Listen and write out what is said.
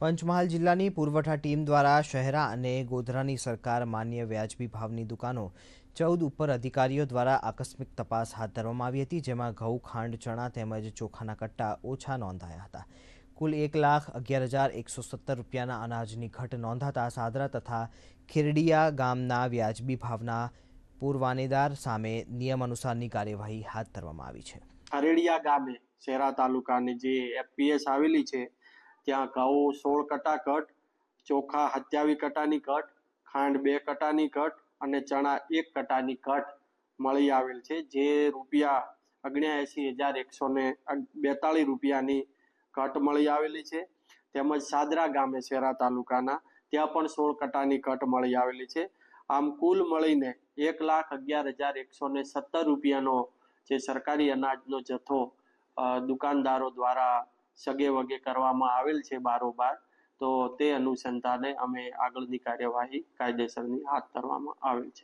પંચમહાલ જિલ્લાની પુરવઠા ટીમ દ્વારા શહેરા અને ગોધરાની સરકાર માન્ય વ્યાજબી ભાવની દુકાનો ચૌદ ઉપર અધિકારીઓ દ્વારા આકસ્મિક તપાસ હાથ ધરવામાં આવી હતી, જેમાં ઘઉં, ખાંડ, ચણા તેમજ ચોખાના કટ્ટા ઓછા નોંધાયા હતા. કુલ એક લાખ અગિયાર હજાર એકસો સત્તર રૂપિયાના અનાજની ઘટ નોંધાતા સાદરા તથા ખેરડીયા ગામના વ્યાજબી ભાવના પૂર્વાનેદાર સામે નિયમ અનુસારની કાર્યવાહી હાથ ધરવામાં આવી છે. ખરેડિયા ગામે શહેરા તાલુકાની જે એફપીએસ આવેલી છે ત્યાં ઘઉં, સોળ કટા કટ ચોખા સત્યાવીસ કટાની કટ ખાંડ બે કટાની કટ અને ચણા એક કટાની કટ મળી આવેલ છે. જે રૂપિયા અગ્યાએંસી હજાર એકસો ને બેતાળીસ રૂપિયાની કટ મળી આવેલી છે. તેમજ સાદરા ગામે શેરા તાલુકાના ત્યાં પણ સોળ કટાની કટ મળી આવેલી છે. આમ કુલ મળીને એક લાખ અગિયાર હજાર એકસો ને સત્તર રૂપિયાનો જે સરકારી અનાજનો જથ્થો દુકાનદારો દ્વારા સગે વગે કરવામાં આવેલ છે બારોબાર, તો તે અનુસંધાને અમે આગળની કાર્યવાહી કાયદેસરની હાથ ધરવામાં આવેલ છે.